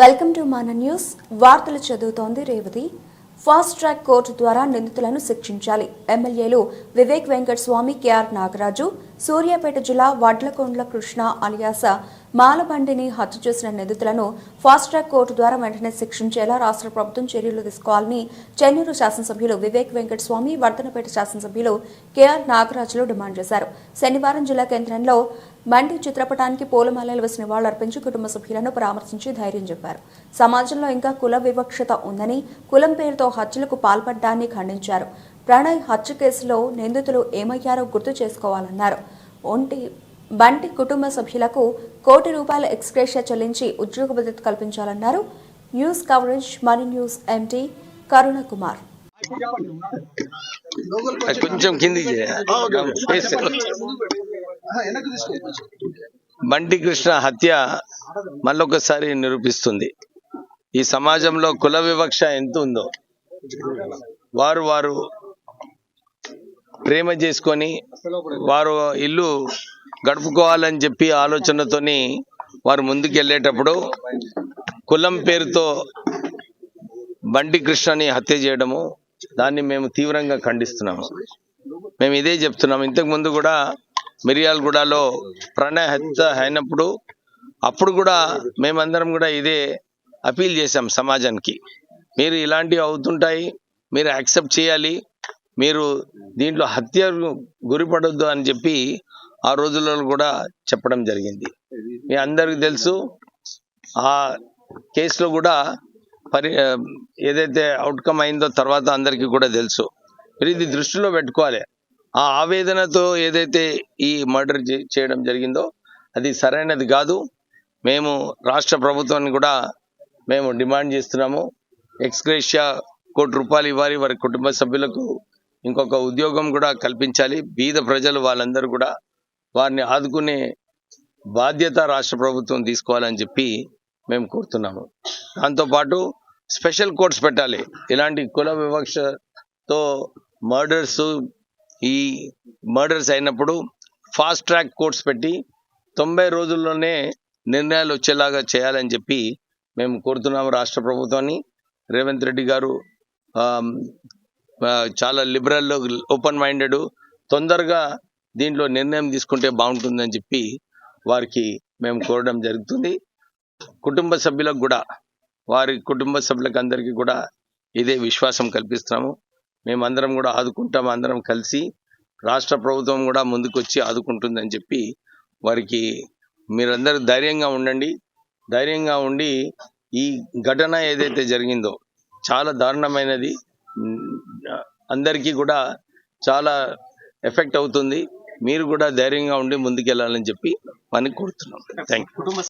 Welcome to మన news. వార్తలు చదువుతోంది రేవతి. ఫాస్ట్ ట్రాక్ కోర్టు ద్వారా నిందితులను శిక్షించాలి. ఎమ్మెల్యేలు వివేక్ వెంకట స్వామి కేఆర్ నాగరాజు సూర్యాపేట జిల్లా వడ్లకొండ్ల కృష్ణ అలియాస మాలబండిని హత్య చేసిన నిందితులను ఫాస్ట్ ట్రాక్ కోర్టు ద్వారా వెంటనే శిక్షించేలా రాష్ట్ర ప్రభుత్వం చర్యలు తీసుకోవాలని చెన్నూరు శాసనసభ్యులు వివేక్ వెంకట స్వామి వర్ధనపేట శాసనసభ్యులు కేఆర్ నాగరాజులు డిమాండ్ చేశారు. శనివారం జిల్లా కేంద్రంలో బండి చిత్రపటానికి పూలమాలలు వేసి నివాళులర్పించి కుటుంబ సభ్యులను పరామర్శించి ధైర్యం చెప్పారు. సమాజంలో ఇంకా కుల వివక్షత ఉందని కులం పేరుతో హత్యలకు పాల్పడ్డాన్ని ఖండించారు. ప్రణయ్ హత్య కేసులో నిందితులు ఏమయ్యారో గుర్తు చేసుకోవాలన్నారు. ఒంటి బంటి కుటుంబ సభ్యులకు కోటి రూపాయల ఎక్స్గ్రేషియా చెల్లించి ఉద్యోగ భద్రత కల్పించాలన్నారు. News coverage money news MT Karuna Kumar అది కొంచెం కిందికి బంటి కృష్ణ హత్య మళ్ళొకసారి నిరూపిస్తుంది. ఈ సమాజంలో కుల వివక్ష ఎంత ఉందో. వారు వారు ప్రేమ చేసుకొని వారు ఇల్లు గడుపుకోవాలని చెప్పి ఆలోచనతోని వారు ముందుకెళ్ళేటప్పుడు కులం పేరుతో బండి కృష్ణని హత్య చేయడము దాన్ని మేము తీవ్రంగా ఖండిస్తున్నాము. మేము ఇదే చెప్తున్నాము. ఇంతకు ముందు కూడా మిరియాలగూడలో ప్రణయ హత్య అయినప్పుడు అప్పుడు కూడా మేమందరం కూడా ఇదే అపీల్ చేశాం సమాజానికి. మీరు ఇలాంటివి అవుతుంటాయి మీరు యాక్సెప్ట్ చేయాలి మీరు దీంట్లో హత్య గురిపడొద్దు అని చెప్పి ఆ రోజులలో కూడా చెప్పడం జరిగింది. మీ అందరికి తెలుసు ఆ కేసులో కూడా పరి ఏదైతే అవుట్కమ్ అయిందో తర్వాత అందరికీ కూడా తెలుసు. మీరు ఇది దృష్టిలో పెట్టుకోవాలి. ఆ ఆవేదనతో ఏదైతే ఈ మర్డర్ చేయడం జరిగిందో అది సరైనది కాదు. మేము రాష్ట్ర ప్రభుత్వాన్ని కూడా మేము డిమాండ్ చేస్తున్నాము. ఎక్స్గ్రేషియా కోటి రూపాయలు ఇవ్వాలి. వారి కుటుంబ సభ్యులకు ఇంకొక ఉద్యోగం కూడా కల్పించాలి. బీద ప్రజలు వాళ్ళందరూ కూడా వారిని ఆదుకునే బాధ్యత రాష్ట్ర ప్రభుత్వం తీసుకోవాలని చెప్పి మేము కోరుతున్నాము. దాంతోపాటు స్పెషల్ కోర్ట్స్ పెట్టాలి. ఇలాంటి కుల వివక్షతో మర్డర్స్ ఈ మర్డర్స్ అయినప్పుడు ఫాస్ట్ ట్రాక్ కోర్ట్స్ పెట్టి తొంభై రోజుల్లోనే నిర్ణయాలు వచ్చేలాగా చేయాలని చెప్పి మేము కోరుతున్నాము రాష్ట్ర ప్రభుత్వాన్ని. రేవంత్ రెడ్డి గారు చాలా లిబరల్ ఓపెన్ మైండెడ్ తొందరగా దీంట్లో నిర్ణయం తీసుకుంటే బాగుంటుందని చెప్పి వారికి మేము కోరడం జరుగుతుంది. కుటుంబ సభ్యులకు కూడా వారి కుటుంబ సభ్యులకు అందరికీ కూడా ఇదే విశ్వాసం కల్పిస్తున్నాము. మేమందరం కూడా ఆదుకుంటాం అందరం కలిసి రాష్ట్ర ప్రభుత్వం కూడా ముందుకొచ్చి ఆదుకుంటుందని చెప్పి వారికి మీరందరూ ధైర్యంగా ఉండండి. ధైర్యంగా ఉండి ఈ ఘటన ఏదైతే జరిగిందో చాలా దారుణమైనది. అందరికీ కూడా చాలా ఎఫెక్ట్ అవుతుంది. మీరు కూడా ధైర్యంగా ఉండి ముందుకెళ్ళాలని చెప్పి మనకి కోరుతున్నాం. Thank you